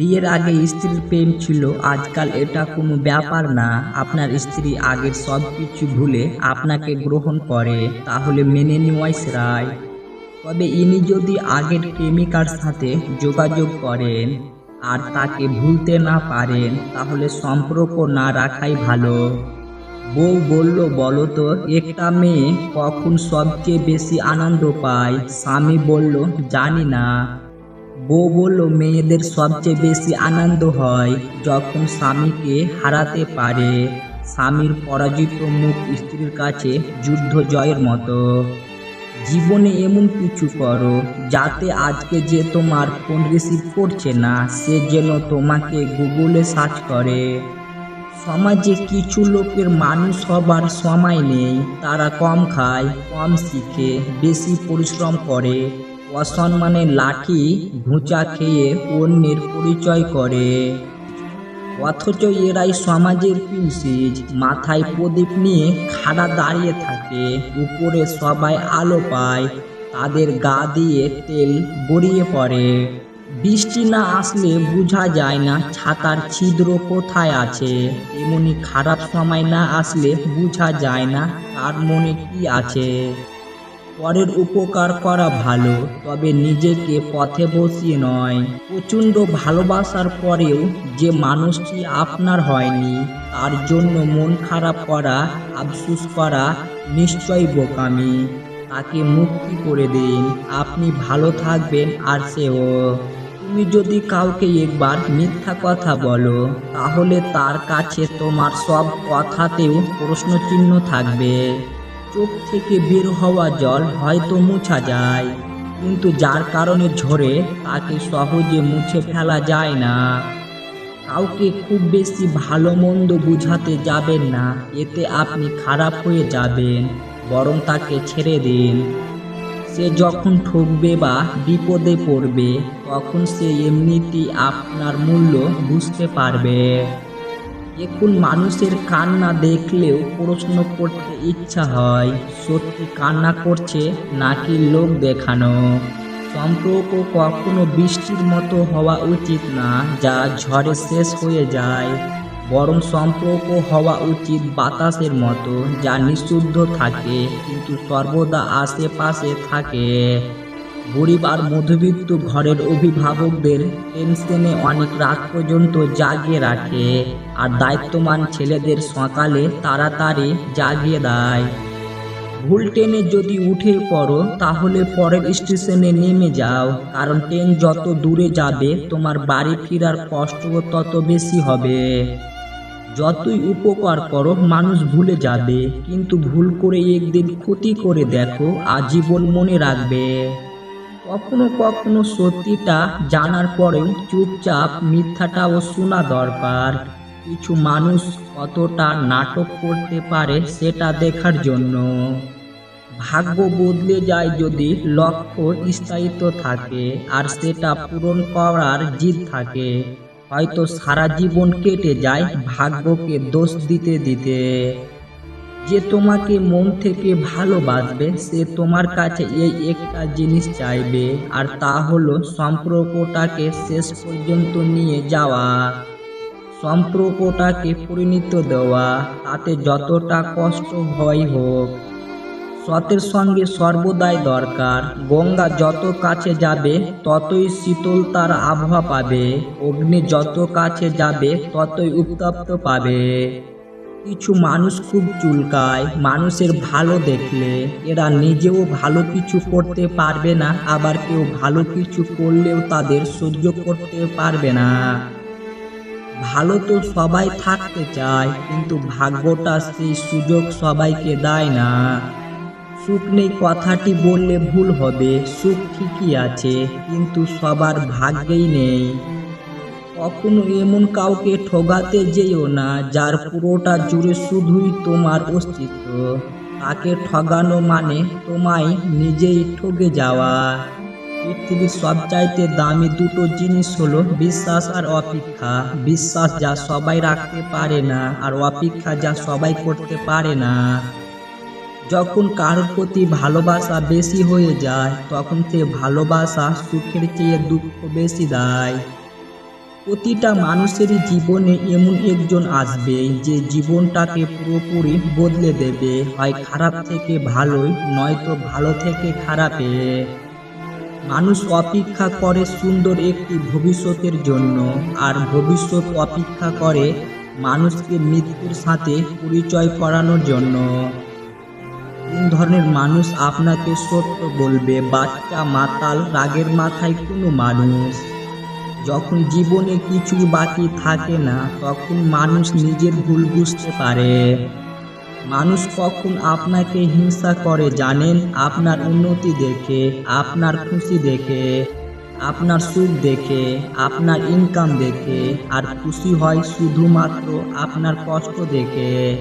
বিয়ের আগে স্ত্রীর প্রেম ছিল, আজকাল এটা কোনো ব্যাপার না। আপনার স্ত্রী আগের সব কিছু ভুলে আপনাকে গ্রহণ করে, তাহলে মেনে নেওয়াই রায় তবে ইনি যদি আগের প্রেমিকার সাথে যোগাযোগ করেন আর তাকে ভুলতে না পারেন, তাহলে সম্পর্ক না রাখাই ভালো। বউ বলল, বলো তো, একটা মেয়ে কখন সবচেয়ে বেশি আনন্দ পায়? স্বামী বলল, জানি না। বউ মেয়েদের সবচেয়ে বেশি আনন্দ হয় যখন স্বামীকে হারাতে পারে। স্বামীর পরাজিত মুখ স্ত্রীর কাছে যুদ্ধ জয়ের মতো। জীবনে এমন কিছু করো যাতে আজকে যে তোমার ফোন রিসিভ করছে না, সে যেন তোমাকে গুগলে সার্চ করে। সমাজে কিছু লোকের মানুষ হবার সময় নেই। তারা কম খায়, কম শিখে, বেশি পরিশ্রম করে। অসম্মানের লাঠি ঘুঁচা খেয়ে অন্যের পরিচয় করে। অথচ এরাই সমাজের পিউসিজ মাথায় প্রদীপ নিয়ে খাড়া দাঁড়িয়ে থাকে, উপরে সবাই আলো পায়, তাদের গা দিয়ে তেল গড়িয়ে পড়ে। বৃষ্টি না আসলে বোঝা যায় না ছাতার ছিদ্র কোথায় আছে এমনি খারাপ সময় না আসলে বোঝা যায় না তার মনে কি আছে। পরের উপকার করা ভালো, তবে নিজেকে পথে বসিয়ে নয়। প্রচণ্ড ভালোবাসার পরেও যে মানুষটি আপনার হয়নি, তার জন্য মন খারাপ করা, আফসুস করা নিশ্চয়ই বোকামি। তাকে মুক্তি করে দিন। আপনি ভালো থাকবেন আর সেও। তুমি যদি কাউকে একবার মিথ্যা কথা বলো, তাহলে তার কাছে তোমার সব কথাতেও প্রশ্নচিহ্ন থাকবে। চোখ থেকে বের হওয়া জল হয়তো মুছা যায়, কিন্তু যার কারণে ঝরে তাকে সহজে মুছে ফেলা যায় না। কাউকে খুব বেশি ভালো মন্দ বুঝাতে যাবেন না, এতে আপনি খারাপ হয়ে যাবেন, বরং তাকে ছেড়ে দিন। সে যখন ঠকবে বা বিপদে পড়বে, তখন সে এমনিতেই আপনার মূল্য বুঝতে পারবে। এখন মানুষের কান্না দেখলেও প্রশ্ন করতে ইচ্ছা হয়, সত্যি কান্না করছে নাকি লোক দেখানো? সম্পর্ক কখনো বৃষ্টির মতো হওয়া উচিত না, যা ঝড়ে শেষ হয়ে যায়। বরং সম্পর্ক হওয়া উচিত বাতাসের মতো, যা নিঃশুদ্ধ থাকে, কিন্তু সর্বদা আশেপাশে থাকে। গরিব আর মধ্যবিত্ত ঘরের অভিভাবকদের টেনশনে অনেক রাত পর্যন্ত জাগিয়ে রাখে আর দায়িত্বমান ছেলেদের সকালে তাড়াতাড়ি জাগিয়ে দেয়। ভুল ট্রেনে যদি উঠে পড়ো, তাহলে পরের স্টেশনে নেমে যাও, কারণ ট্রেন যত দূরে যাবে, তোমার বাড়ি ফেরার কষ্ট তত বেশি হবে। যতই উপকার করো, মানুষ ভুলে যাবে, কিন্তু ভুল করে একদিন ক্ষতি করে দেখো, আজীবন মনে রাখবে। কখনো কখনো সত্যিটা জানার পরেও চুপচাপ মিথ্যাটাও শোনা দরকার। কিছু মানুষ কতটা নাটক করতে পারে সেটা দেখার জন্য। ভাগ্য বদলে যায় যদি লক্ষ্য স্থায়িত্ব থাকে, আর সেটা পূরণ করার জিদ থাকে। হয়তো সারা জীবন কেটে যায় ভাগ্যকে দোষ দিতে দিতে। যে তোমাকে মন থেকে ভালোবাসবে, সে তোমার কাছে এই একটা জিনিস চাইবে। আর তা হলো সম্পর্কটাকে শেষ পর্যন্ত নিয়ে যাওয়া, সম্পর্কটাকে পরিণত দেওয়া। তাতে যতটা কষ্ট হয় হোক, সতের সঙ্গে সর্বদাই দরকার। গঙ্গা যত কাছে যাবে, ততই শীতলতার আবহাওয়া পাবে। অগ্নি যত কাছে যাবে, ততই উত্তপ্ত পাবে। কিছু মানুষ খুব চুলকায়, মানুষের ভালো দেখলে। এরা নিজেও ভালো কিছু করতে পারবে না, আবার কেউ ভালো কিছু করলেও তাদের সহ্য করতে পারবে না। ভালো তো সবাই থাকতে চায়, কিন্তু ভাগ্যটা সেই সুযোগ সবাইকে দেয় না। সুখ নেই কথাটি বললে ভুল হবে, সুখ ঠিকই আছে, কিন্তু সবার ভাগ্যেই নেই। কখনো এমন কাউকে ঠগাতে যেও না, যার পুরোটা জুড়ে শুধুই তোমার অস্তিত্ব। তাকে ঠগানো মানে তোমায় নিজেই ঠগে যাওয়া। পৃথিবীর সবচাইতে দামি দুটো জিনিস হলো বিশ্বাস আর অপেক্ষা। বিশ্বাস যা সবাই রাখতে পারে না আর অপেক্ষা যা সবাই করতে পারে না। যখন কারোর প্রতি ভালোবাসা বেশি হয়ে যায়, তখন সে ভালোবাসা সুখের চেয়ে দুঃখ বেশি দেয়। প্রতিটা মানুষেরই জীবনে এমন একজন আসবে যে জীবনটাকে পুরোপুরি বদলে দেবে। হয় খারাপ থেকে ভালোই, নয়তো ভালো থেকে খারাপে। মানুষ অপেক্ষা করে সুন্দর একটি ভবিষ্যতের জন্য, আর ভবিষ্যৎ অপেক্ষা করে মানুষকে মৃত্যুর সাথে পরিচয় করানোর জন্য। তিন ধরনের মানুষ আপনাকে সত্য বলবে? বাচ্চা, মাতাল, রাগের মাথায় কোনো মানুষ। যখন জীবনে কিছুই বাকি থাকে না, তখন মানুষ নিজের ভুল বুঝতে পারে। মানুষ কখন আপনাকে হিংসা করে জানেন? আপনার উন্নতি দেখে, আপনার খুশি দেখে, আপনার সুখ দেখে, আপনার ইনকাম দেখে, আর খুশি হয় শুধুমাত্র আপনার কষ্ট দেখে।